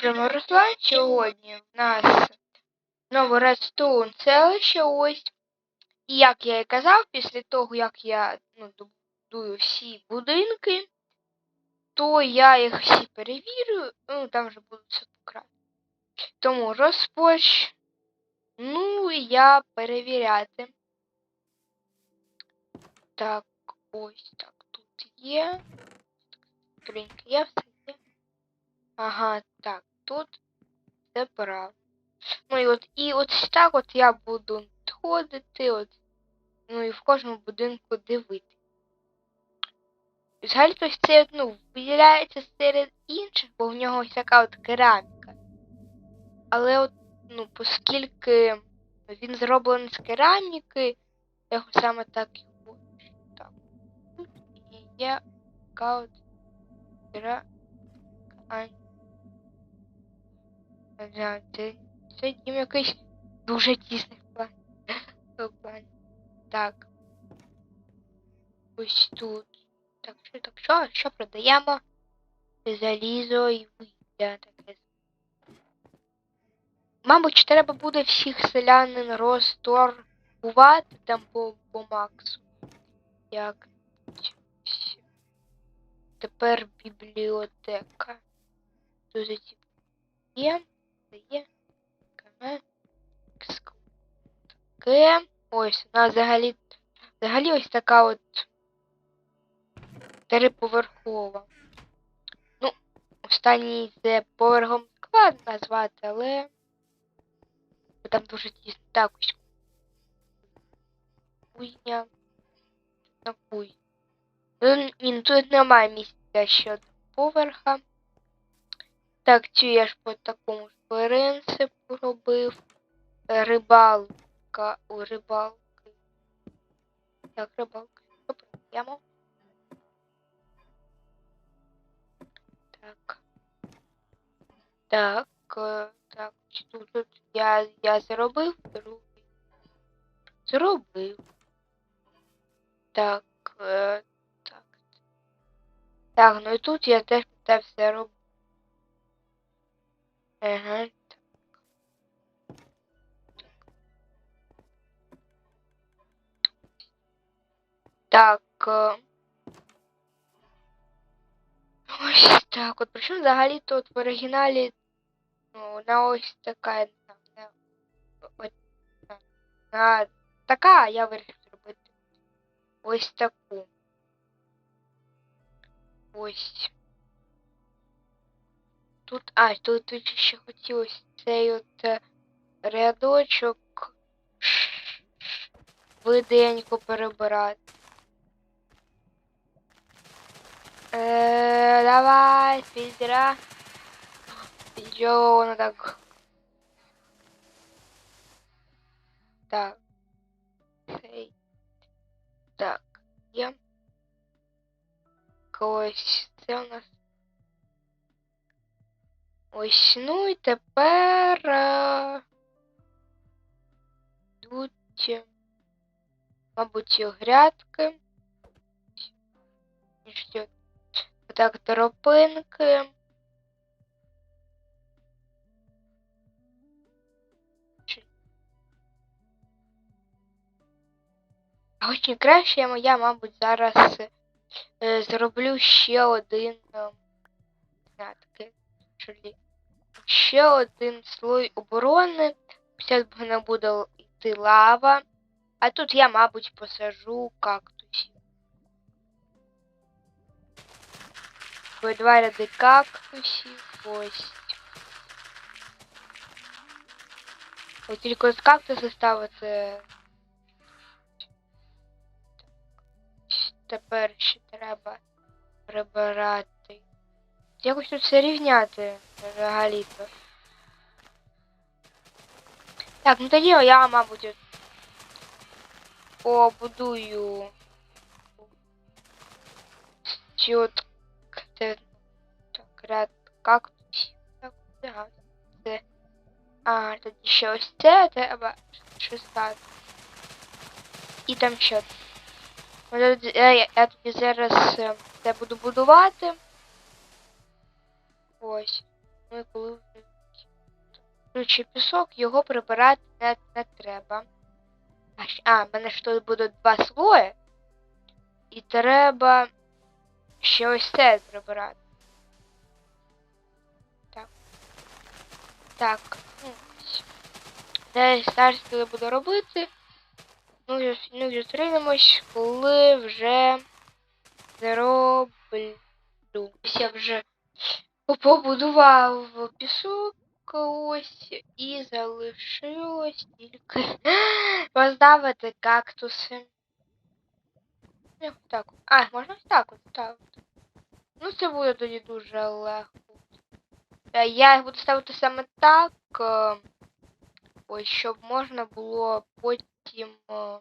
прямо Руслан. Сьогодні в нас Redstone селище ось. І як я і казав, після того, як я ну, добудую всі будинки, то я їх всі перевірю, ну там вже буде все покраще. Тому розпоч. Ну, я перевіряти. Так, ось так тут є. Скринька є, все. Ага, так, тут все правильно. Ну і от і от так от я буду ходити, от, ну і в кожному будинку дивитися. Взагалі то це ну, виділяється серед інших, бо в нього ось така от кераміка. Але от, ну, оскільки він зроблений з кераміки, я його саме так і хочу. Так. Тут і є така от кераміка. Да, це, це дім якийсь дуже тісний план. Так. Ось тут. Так, що так, що? Що продаємо? Залізо і вийде таке. Мабуть, треба буде всіх селянин розторгувати там по, по Максу. Як? Тепер бібліотека. Тут є є КМ К. Ось, нас взагалі взагалі ось така от триповерхова. Ну, останній це поверхом складно назвати, але там дуже тісно. Так ось. Кузня. На кузні. Ну, ні, тут немає місця ще одного поверха. Так, цю я ж по такому ж принципу робив. Рибалка у рибалки. Так, рибалка. Добре. Так. Так, е, так, тут, тут я, я зробив другий. Зробив. Так, е, так. Так, ну і тут я теж все робив. Ага. Так. е, Ось так. От причому взагалі тут в оригіналі ну, вона ось така. на- на- от, на- на- така, а я вирішив зробити. Ось таку. Ось. Тут, а, тут, тут ще хотілося цей от е, рядочок виденько перебирати. Е, давай, фільтра. Йо, воно так. Так. Цей. Так, є. Ось це у нас. Ось, ну і тепер е, йдуть, е, мабуть, грядки. І що? Так, тропинки. Чи- А очень краще я, я, мабуть, зараз е, зроблю ще один е, не знаю, таке, що лі- ще один слой оборони. Зараз не буде йти лава. А тут я, мабуть, посажу кактусів. Ой, Два ряди кактусів. Ось. Ось тільки з кактуси ставити. Тепер ще треба прибирати. Якось тут все рівняти взагалі-то. Так, ну тоді я, мабуть, побудую от так, ряд кактусів. Так, ага, це. А, тоді ще ось це треба шестати. І там ще. Я, я, я тоді зараз е, це буду будувати. Ось. Ну і коли включи пісок, його прибирати не, не треба. А, а, в мене ж тут будуть два слої. І треба ще ось це прибирати. Так. Так. ну. Далі зараз коли буду робити. Ну, ну, зустрінемось, коли вже зроблю. Я вже побудував пісок ось і залишилось тільки поставити кактуси. Так? А, можна так от ставити. Ну, це буде тоді дуже легко. Е, Я їх буду ставити саме так. е, Ось, щоб можна було потім. е,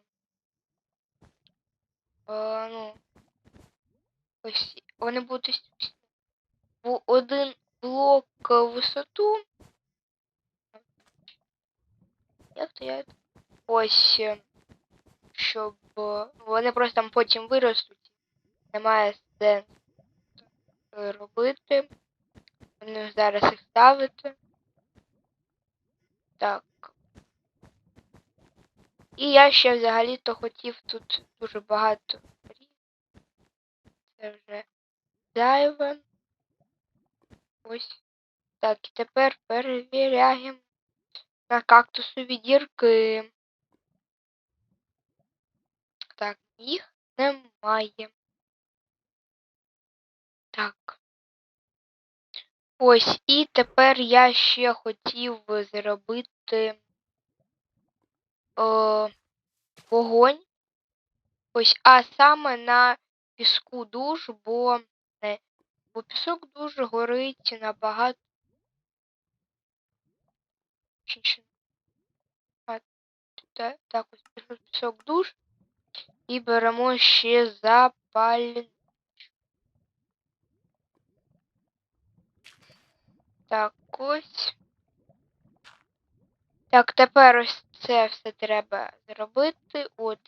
ну. Ось вони будуть в один блок висоту. Як то я? Ось. Щоб вони просто там потім виростуть. Немає сенсу робити. Вони зараз їх ставити. Так. І я ще взагалі-то хотів тут дуже багато. Це вже зайве. Ось. Так, і тепер перевіряємо на кактусові дірки. Так, їх немає. Так. Ось, і тепер я ще хотів зробити е, вогонь. Ось, а саме на піску душ, бо, не, бо пісок дуже горить набагато. Так, ось пісок душ. І беремо ще запаль. Так, ось. Так, тепер ось це все треба зробити. От.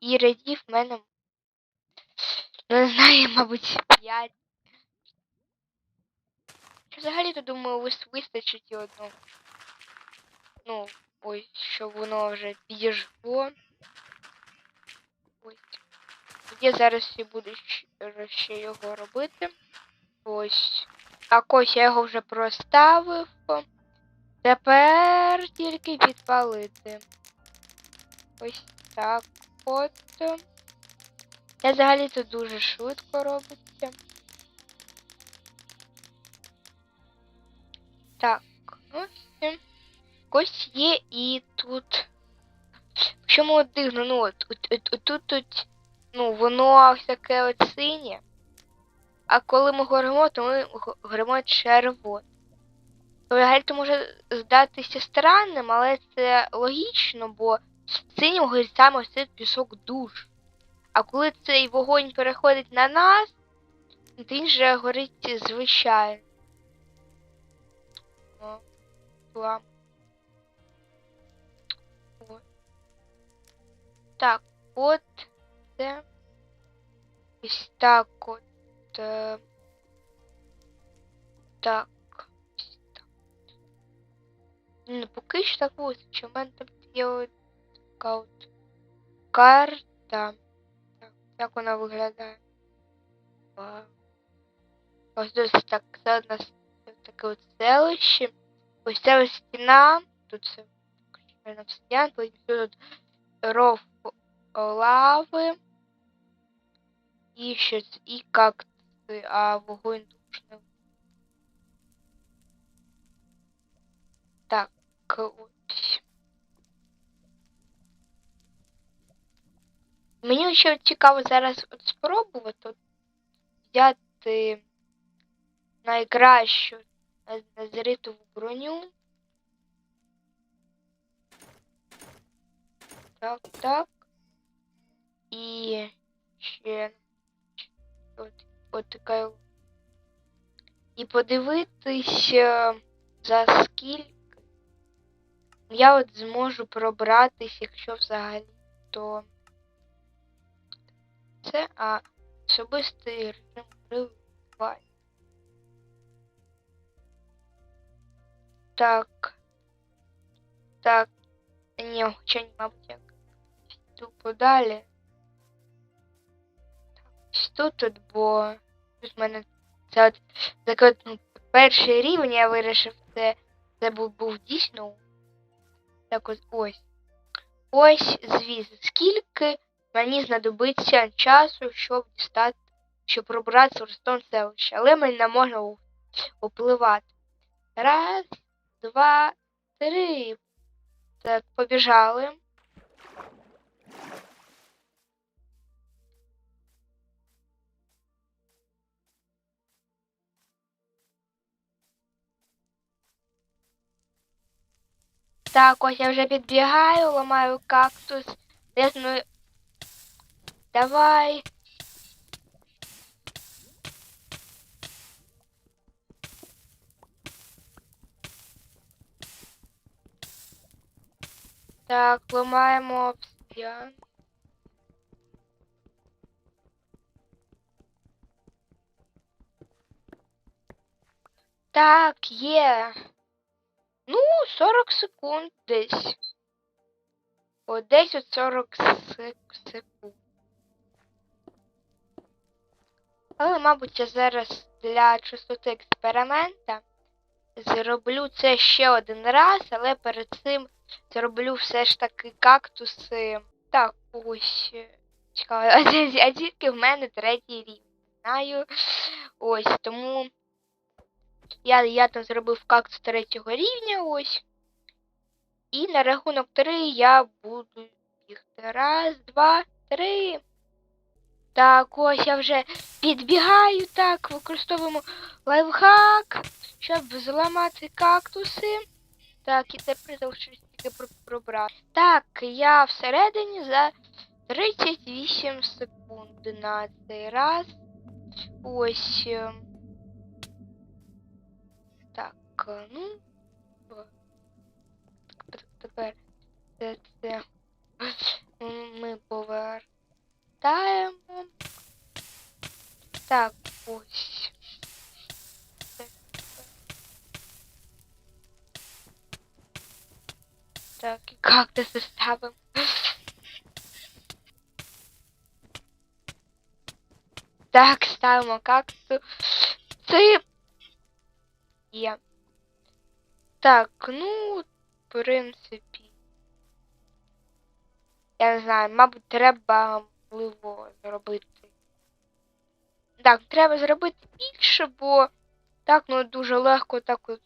І рядів в мене. Не знаю, мабуть, 5. Взагалі-то думаю, вистачить і одну. Ну, ось, щоб воно вже підійшло. Ось. Я зараз і буду ще- його робити. Ось. Так ось я його вже проставив. Тепер тільки підпалити. Ось так от. Я взагалі тут дуже швидко робиться. Так, ось. Ось є і тут. Чому от дивно? Ну от, от, от, от тут, тут, ну, воно таке от синє. А коли ми горимо, то ми горимо червоне. Взагалі то може здатися странним, але це логічно, бо синім горить саме пісок душ. А коли цей вогонь переходить на нас, він же горить звичайно. Плам. От. Так, от це. Ось так от. е, Так. ось. Ну, поки що так вистачить. У мене там є така карта. Так, як вона виглядає? Ось тут так, це у нас. Ось це ось стіна. Тут звичайно, обсидіан, потім тут ров лави. І щось, і кактуси, а вогонь душний. Так, ось. Мені ще цікаво зараз от спробувати от взяти найкращу на- назритову броню. Так, так. І ще от, от така. І подивитися за скільки я от зможу пробратись, якщо взагалі то це, а особистий режим триває. Так. Так. Ні, хоча ні, мабуть, як. Йду подалі. Так, тут бо тут в мене це от так от, ну, перший рівень я вирішив, це, це був, був дійсно. Так от ось. Ось звіз. Скільки мені знадобиться часу, щоб дістати, щоб пробратися в Ростон селище. Але мені не можна впливати. Раз, два, три. Так, побіжали. Так, ось я вже підбігаю, ламаю кактус. Десь ми... Давай. Так, ламаємо обсидіан. Так, є. Ну, 40 секунд десь. О, десь от 40 секунд. Але, мабуть, я зараз для чистоти експеримента зроблю це ще один раз, але перед цим зроблю все ж таки кактуси. Так, ось. е, Чекаю, а тільки в мене третій рівень. Знаю. Ось, тому я, я там зробив кактус третього рівня, ось. І на рахунок три я буду бігти. Раз, два, три. Так, ось я вже підбігаю, так, використовуємо лайфхак, щоб зламати кактуси. Так, і тепер залишилось тільки пробрав. Так, я всередині за 38 секунд на цей раз. Ось. е, Так, е, ну. Тепер кактуси ставимо. Так, ставимо кактус. Це є. Так, ну, в принципі. Я не знаю, мабуть, треба можливо зробити. Так, треба зробити більше, бо так, ну дуже легко так от.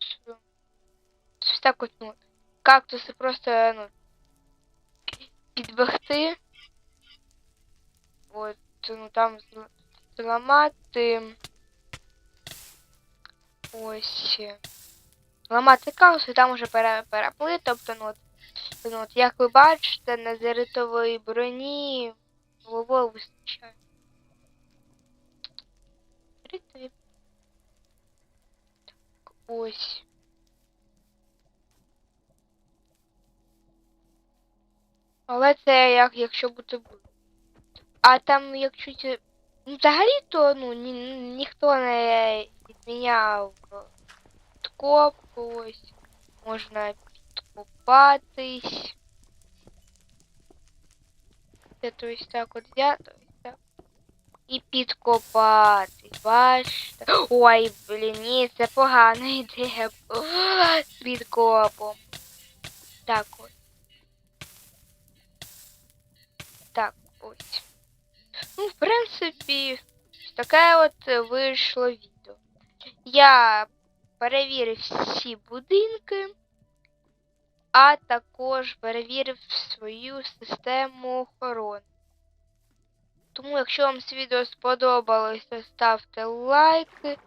так от, ну. Кактуси просто, ну. Підбегти. От, ну там зл- зламати. Ось. Ламати кактуси, там уже пере, переплит, тобто, ну от, ну, от, як ви бачите, на зеритової броні головою вистачає. Так, ось. Але це як якщо бути буде. А там, якщо ці... Ну, взагалі, то ну, ні, ніхто не відміняв підкоп, ось. Можна підкопатись. Це то есть так от взяти, ось так. І підкопатись, бачите. Ой, блін, ні, це погана ідея. Підкопом. Так ось. Ну, в принципі, таке от е, вийшло відео. Я перевірив всі будинки, а також перевірив свою систему охорони. Тому, якщо вам це відео сподобалось, ставте лайки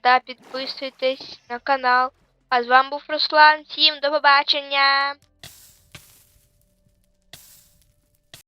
та підписуйтесь на канал. А з вами був Руслан. Всім до побачення!